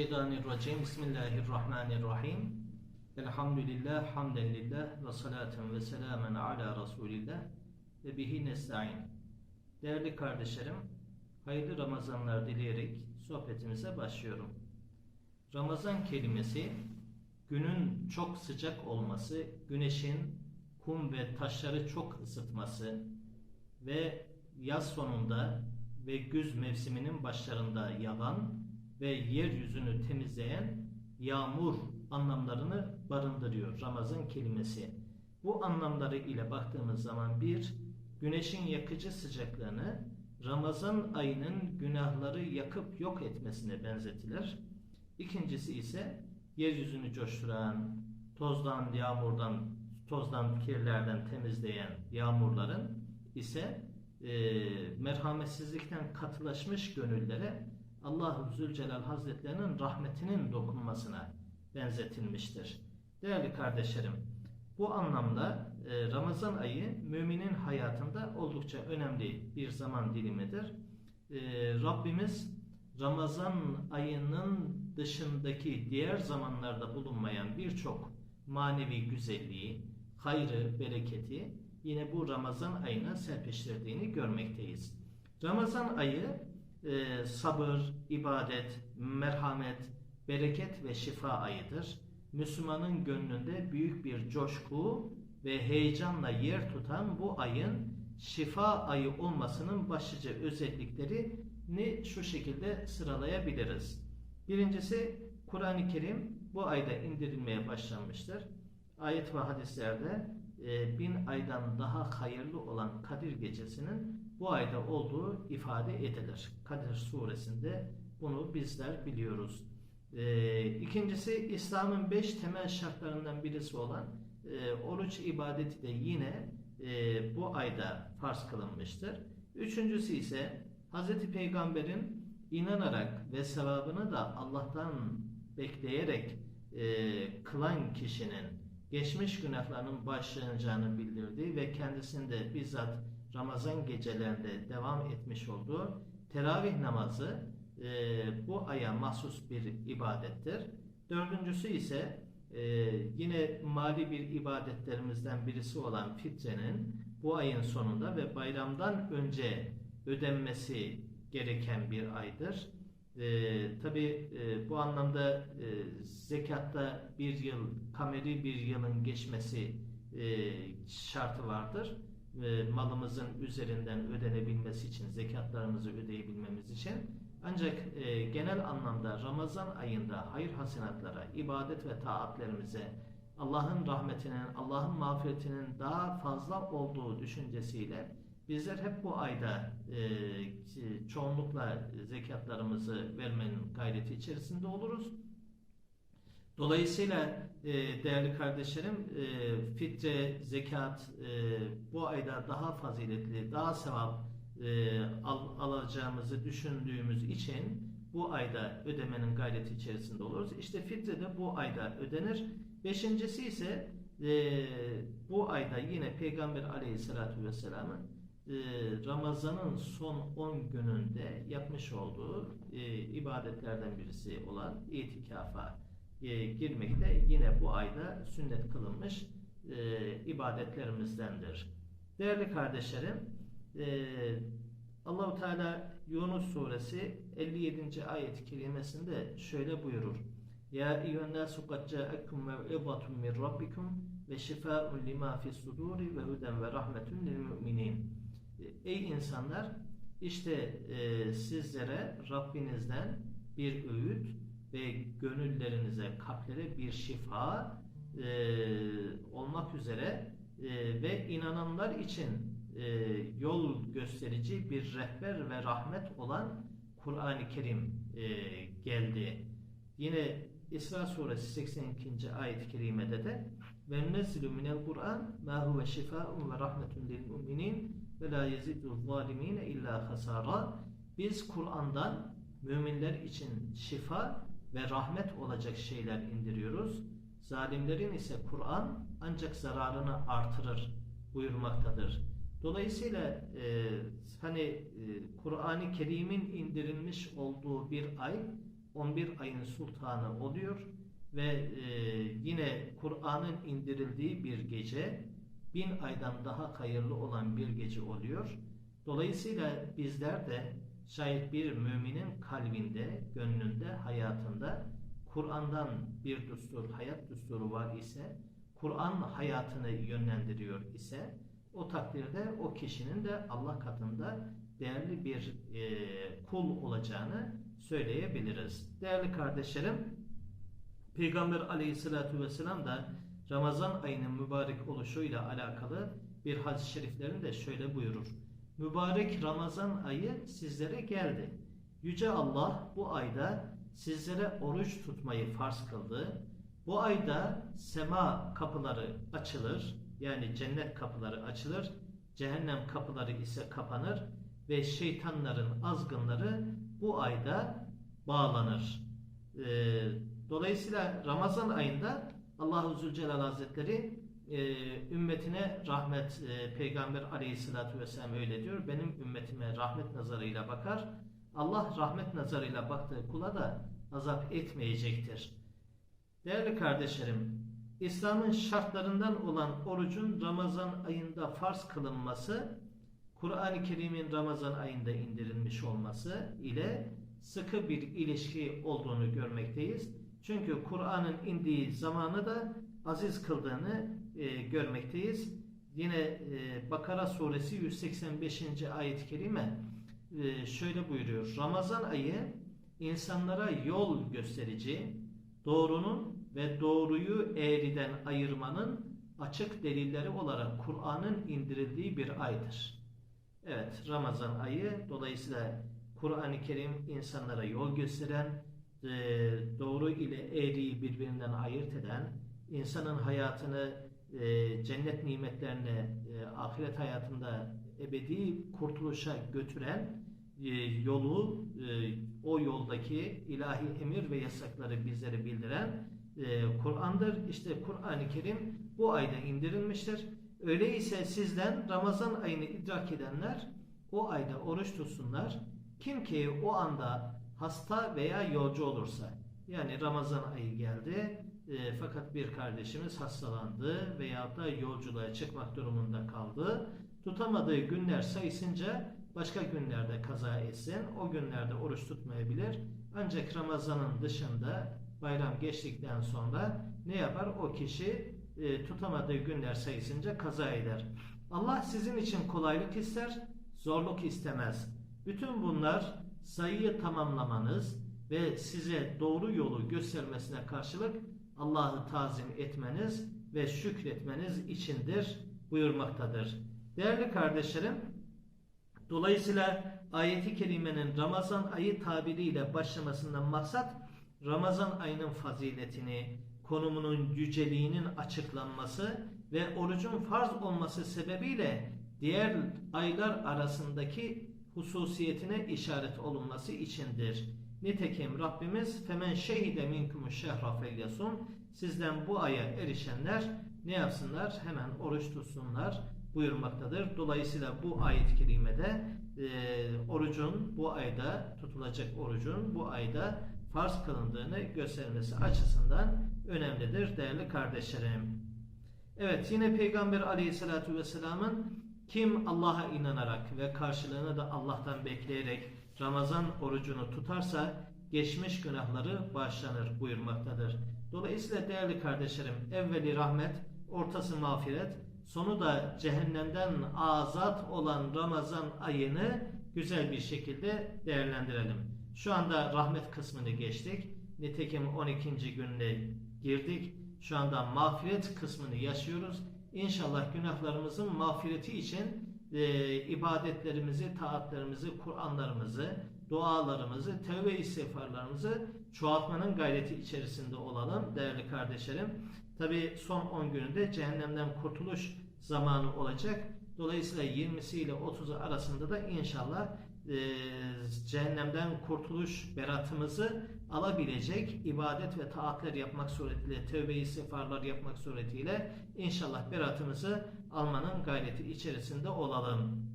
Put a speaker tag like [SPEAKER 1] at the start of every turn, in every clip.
[SPEAKER 1] Mineşşeytanirracim. Bismillahirrahmanirrahim. Elhamdülillah, hamden lillah ve salaten ve selamen ala Resulillah ve bihi nesta'in. Değerli kardeşlerim, hayırlı Ramazanlar dileyerek sohbetimize başlıyorum. Ramazan kelimesi günün çok sıcak olması, güneşin kum ve taşları çok ısıtması ve yaz sonunda ve güz mevsiminin başlarında yağan ve yeryüzünü temizleyen yağmur anlamlarını barındırıyor Ramazan kelimesi. Bu anlamları ile baktığımız zaman bir, güneşin yakıcı sıcaklığını Ramazan ayının günahları yakıp yok etmesine benzetilir. İkincisi ise yeryüzünü coşturan, tozdan, yağmurdan, tozdan, kirlerden temizleyen yağmurların ise e, merhametsizlikten katılaşmış gönüllere Allah-u Zülcelal Hazretlerinin rahmetinin dokunmasına benzetilmiştir. Değerli kardeşlerim, bu anlamda e, Ramazan ayı müminin hayatında oldukça önemli bir zaman dilimidir. E, Rabbimiz Ramazan ayının dışındaki diğer zamanlarda bulunmayan birçok manevi güzelliği, hayrı, bereketi yine bu Ramazan ayına serpiştirdiğini görmekteyiz. Ramazan ayı e, sabır, ibadet, merhamet, bereket ve şifa ayıdır. Müslümanın gönlünde büyük bir coşku ve heyecanla yer tutan bu ayın şifa ayı olmasının başlıca özelliklerini şu şekilde sıralayabiliriz. Birincisi Kur'an-ı Kerim bu ayda indirilmeye başlanmıştır. Ayet ve hadislerde e, bin aydan daha hayırlı olan Kadir gecesinin bu ayda olduğu ifade edilir. Kadir suresinde bunu bizler biliyoruz. E, ikincisi İslam'ın beş temel şartlarından birisi olan e, oruç ibadeti de yine bu ayda farz kılınmıştır. Üçüncüsü ise Hz. Peygamber'in inanarak ve sevabını da Allah'tan bekleyerek kılan kişinin geçmiş günahlarının başlayacağını bildirdi ve kendisinde bizzat Ramazan gecelerinde devam etmiş olduğu teravih namazı e, bu aya mahsus bir ibadettir. Dördüncüsü ise e, yine mali bir ibadetlerimizden birisi olan fitrenin bu ayın sonunda ve bayramdan önce ödenmesi gereken bir aydır. E, Tabi e, bu anlamda e, zekatta bir yıl, kameri bir yılın geçmesi e, şartı vardır. E, malımızın üzerinden ödenebilmesi için, zekatlarımızı ödeyebilmemiz için. Ancak e, genel anlamda Ramazan ayında hayır hasenatlara, ibadet ve taatlerimize Allah'ın rahmetinin, Allah'ın mağfiretinin daha fazla olduğu düşüncesiyle Bizler hep bu ayda e, çoğunlukla zekatlarımızı vermenin gayreti içerisinde oluruz. Dolayısıyla e, değerli kardeşlerim e, fitre, zekat e, bu ayda daha faziletli, daha sevap e, al, alacağımızı düşündüğümüz için bu ayda ödemenin gayreti içerisinde oluruz. İşte fitre de bu ayda ödenir. Beşincisi ise e, bu ayda yine Peygamber aleyhissalatü vesselamın e, Ramazan'ın son 10 gününde yapmış olduğu e, ibadetlerden birisi olan itikafa e, girmek de yine bu ayda sünnet kılınmış e, ibadetlerimizdendir. Değerli kardeşlerim, e, Allahu Teala Yunus suresi 57. ayet-i kerimesinde şöyle buyurur. Ya eyyühennâsu kad câekum mev'ibatun min rabbikum ve şifâun lima fis sudûri ve huden ve rahmetun lil mu'minin. Ey insanlar işte e, sizlere Rabbinizden bir öğüt ve gönüllerinize, kalplere bir şifa e, olmak üzere e, ve inananlar için e, yol gösterici bir rehber ve rahmet olan Kur'an-ı Kerim e, geldi. Yine İsra suresi 82. ayet-i kerimede de ve nezzilu minel Kur'an ma huve şifaun ve rahmetun lil mu'minin ve la yezidu zalimine illa hasara. Biz Kur'an'dan müminler için şifa ve rahmet olacak şeyler indiriyoruz. Zalimlerin ise Kur'an ancak zararını artırır buyurmaktadır. Dolayısıyla e, hani e, Kur'an-ı Kerim'in indirilmiş olduğu bir ay 11 ayın sultanı oluyor ve e, yine Kur'an'ın indirildiği bir gece bin aydan daha hayırlı olan bir gece oluyor. Dolayısıyla bizler de şayet bir müminin kalbinde, gönlünde, hayatında Kur'an'dan bir düstur, hayat düsturu var ise, Kur'an hayatını yönlendiriyor ise, o takdirde o kişinin de Allah katında değerli bir e, kul olacağını söyleyebiliriz. Değerli kardeşlerim, Peygamber aleyhissalatü vesselam da Ramazan ayının mübarek oluşuyla alakalı bir hadis-i şeriflerinde şöyle buyurur. Mübarek Ramazan ayı sizlere geldi. Yüce Allah bu ayda sizlere oruç tutmayı farz kıldı. Bu ayda sema kapıları açılır. Yani cennet kapıları açılır. Cehennem kapıları ise kapanır. Ve şeytanların azgınları bu ayda bağlanır. Ee, dolayısıyla Ramazan ayında Allahu Zülcelal Hazretleri e, ümmetine rahmet e, Peygamber Aleyhisselatü Vesselam öyle diyor. Benim ümmetime rahmet nazarıyla bakar. Allah rahmet nazarıyla baktığı kula da azap etmeyecektir. Değerli kardeşlerim, İslam'ın şartlarından olan orucun Ramazan ayında farz kılınması, Kur'an-ı Kerim'in Ramazan ayında indirilmiş olması ile sıkı bir ilişki olduğunu görmekteyiz. Çünkü Kur'an'ın indiği zamanı da aziz kıldığını e, görmekteyiz. Yine e, Bakara suresi 185. ayet-i kerime e, şöyle buyuruyor. Ramazan ayı insanlara yol gösterici, doğrunun ve doğruyu eğriden ayırmanın açık delilleri olarak Kur'an'ın indirildiği bir aydır. Evet Ramazan ayı dolayısıyla Kur'an-ı Kerim insanlara yol gösteren, e, doğru ile eğriyi birbirinden ayırt eden, insanın hayatını e, cennet nimetlerine, e, ahiret hayatında ebedi kurtuluşa götüren yolu, o yoldaki ilahi emir ve yasakları bizlere bildiren Kur'an'dır. İşte Kur'an-ı Kerim bu ayda indirilmiştir. Öyleyse sizden Ramazan ayını idrak edenler o ayda oruç tutsunlar. Kim ki o anda hasta veya yolcu olursa yani Ramazan ayı geldi e, fakat bir kardeşimiz hastalandı veya da yolculuğa çıkmak durumunda kaldı. Tutamadığı günler sayısınca başka günlerde kaza etsin. O günlerde oruç tutmayabilir. Ancak Ramazan'ın dışında bayram geçtikten sonra ne yapar? O kişi e, tutamadığı günler sayısınca kaza eder. Allah sizin için kolaylık ister, zorluk istemez. Bütün bunlar sayıyı tamamlamanız ve size doğru yolu göstermesine karşılık Allah'ı tazim etmeniz ve şükretmeniz içindir buyurmaktadır. Değerli kardeşlerim, dolayısıyla ayeti kerimenin Ramazan ayı tabiriyle başlamasından maksat Ramazan ayının faziletini, konumunun yüceliğinin açıklanması ve orucun farz olması sebebiyle diğer aylar arasındaki hususiyetine işaret olunması içindir. Nitekim Rabbimiz femen şehide minkumu şehra felyasun sizden bu aya erişenler ne yapsınlar? Hemen oruç tutsunlar buyurmaktadır. Dolayısıyla bu ayet-i kerimede e, orucun bu ayda tutulacak orucun bu ayda farz kılındığını göstermesi açısından önemlidir değerli kardeşlerim. Evet yine Peygamber aleyhissalatü vesselamın kim Allah'a inanarak ve karşılığını da Allah'tan bekleyerek Ramazan orucunu tutarsa geçmiş günahları bağışlanır buyurmaktadır. Dolayısıyla değerli kardeşlerim evveli rahmet, ortası mağfiret, sonu da cehennemden azat olan Ramazan ayını güzel bir şekilde değerlendirelim. Şu anda rahmet kısmını geçtik. Nitekim 12. gününe girdik. Şu anda mağfiret kısmını yaşıyoruz. İnşallah günahlarımızın mağfireti için e, ibadetlerimizi, taatlarımızı, Kur'anlarımızı, dualarımızı, tevbe istiğfarlarımızı çoğaltmanın gayreti içerisinde olalım değerli kardeşlerim. Tabi son 10 gününde cehennemden kurtuluş zamanı olacak. Dolayısıyla 20'si ile 30'u arasında da inşallah e, cehennemden kurtuluş beratımızı alabilecek ibadet ve taatler yapmak suretiyle, tövbe-i istiğfarlar yapmak suretiyle inşallah beratımızı almanın gayreti içerisinde olalım.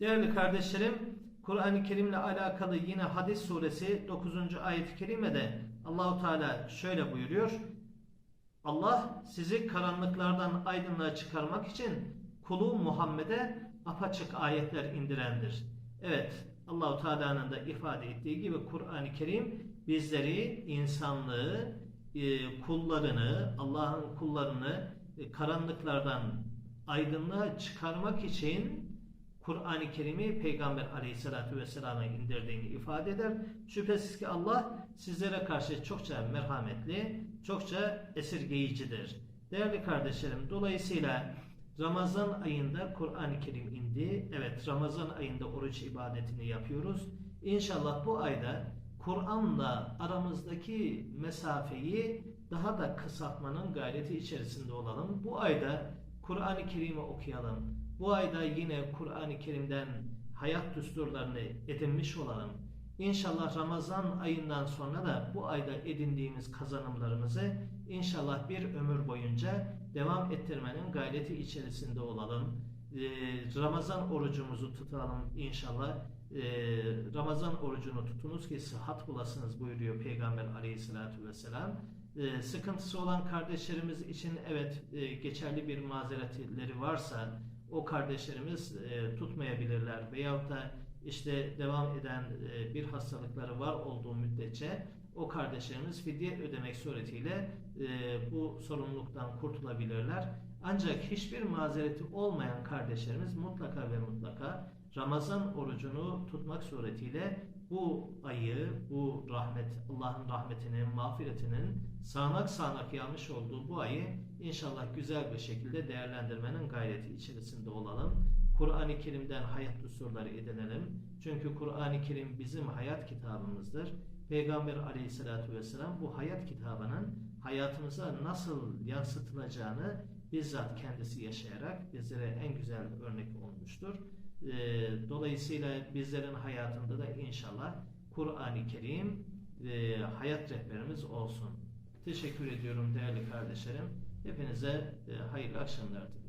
[SPEAKER 1] Değerli kardeşlerim, Kur'an-ı Kerim'le alakalı yine Hadis suresi 9. ayet-i kerimede Allahu Teala şöyle buyuruyor. Allah sizi karanlıklardan aydınlığa çıkarmak için kulu Muhammed'e apaçık ayetler indirendir. Evet, Allahu Teala'nın da ifade ettiği gibi Kur'an-ı Kerim bizleri insanlığı, e, kullarını, Allah'ın kullarını e, karanlıklardan aydınlığa çıkarmak için Kur'an-ı Kerim'i Peygamber Aleyhisselatü Vesselam'a indirdiğini ifade eder. Şüphesiz ki Allah sizlere karşı çokça merhametli, çokça esirgeyicidir. Değerli kardeşlerim, dolayısıyla Ramazan ayında Kur'an-ı Kerim indi. Evet, Ramazan ayında oruç ibadetini yapıyoruz. İnşallah bu ayda Kur'an'la aramızdaki mesafeyi daha da kısaltmanın gayreti içerisinde olalım. Bu ayda Kur'an-ı Kerim'i okuyalım. Bu ayda yine Kur'an-ı Kerim'den hayat düsturlarını edinmiş olalım. İnşallah Ramazan ayından sonra da bu ayda edindiğimiz kazanımlarımızı inşallah bir ömür boyunca devam ettirmenin gayreti içerisinde olalım. Ee, Ramazan orucumuzu tutalım inşallah. Ee, Ramazan orucunu tutunuz ki sıhhat bulasınız buyuruyor Peygamber aleyhissalatü vesselam. Ee, sıkıntısı olan kardeşlerimiz için evet e, geçerli bir mazeretleri varsa o kardeşlerimiz e, tutmayabilirler veyahut da işte devam eden e, bir hastalıkları var olduğu müddetçe o kardeşlerimiz fidye ödemek suretiyle e, bu sorumluluktan kurtulabilirler. Ancak hiçbir mazereti olmayan kardeşlerimiz mutlaka ve mutlaka Ramazan orucunu tutmak suretiyle bu ayı, bu rahmet, Allah'ın rahmetinin, mağfiretinin sağanak sağanak yağmış olduğu bu ayı inşallah güzel bir şekilde değerlendirmenin gayreti içerisinde olalım. Kur'an-ı Kerim'den hayat düsturları edinelim. Çünkü Kur'an-ı Kerim bizim hayat kitabımızdır. Peygamber aleyhissalatü vesselam bu hayat kitabının hayatımıza nasıl yansıtılacağını bizzat kendisi yaşayarak bizlere en güzel örnek olmuştur. Ee, dolayısıyla bizlerin hayatında da inşallah Kur'an-ı Kerim e, hayat rehberimiz olsun. Teşekkür ediyorum değerli kardeşlerim. Hepinize e, hayırlı akşamlar.